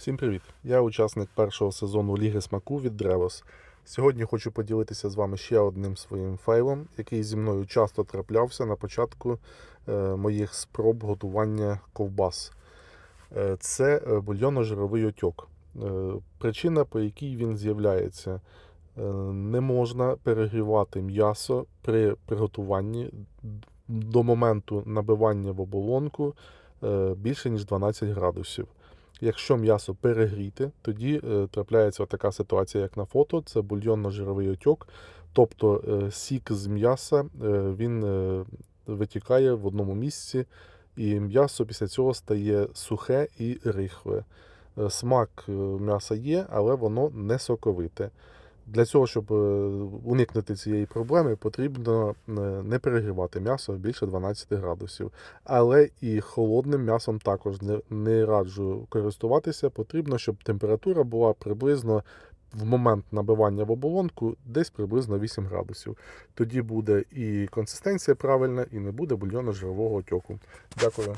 Всім привіт! Я учасник першого сезону Ліги смаку від Древос. Сьогодні хочу поділитися з вами ще одним своїм фейлом, який зі мною часто траплявся на початку е, моїх спроб готування ковбас. Е, Це е, бульйонно-жировий отьок. Причина, по якій він з'являється, не можна перегрівати м'ясо при приготуванні до моменту набивання в оболонку більше ніж 12 градусів. Якщо м'ясо перегріти, тоді е, трапляється така ситуація, як на фото, це бульйонно-жировий отьок. Тобто е, сік з м'яса е, він витікає в одному місці, і м'ясо після цього стає сухе і рихле. Смак м'яса є, але воно не соковите. Для цього, щоб е, уникнути цієї проблеми, потрібно е, не перегрівати м'ясо більше 12 градусів. Але і холодним м'ясом також не, раджу користуватися. Потрібно, щоб температура була приблизно в момент набивання в оболонку десь приблизно 8 градусів. Тоді буде і консистенція правильна, і не буде бульйонно-жирового отьоку. Дякую.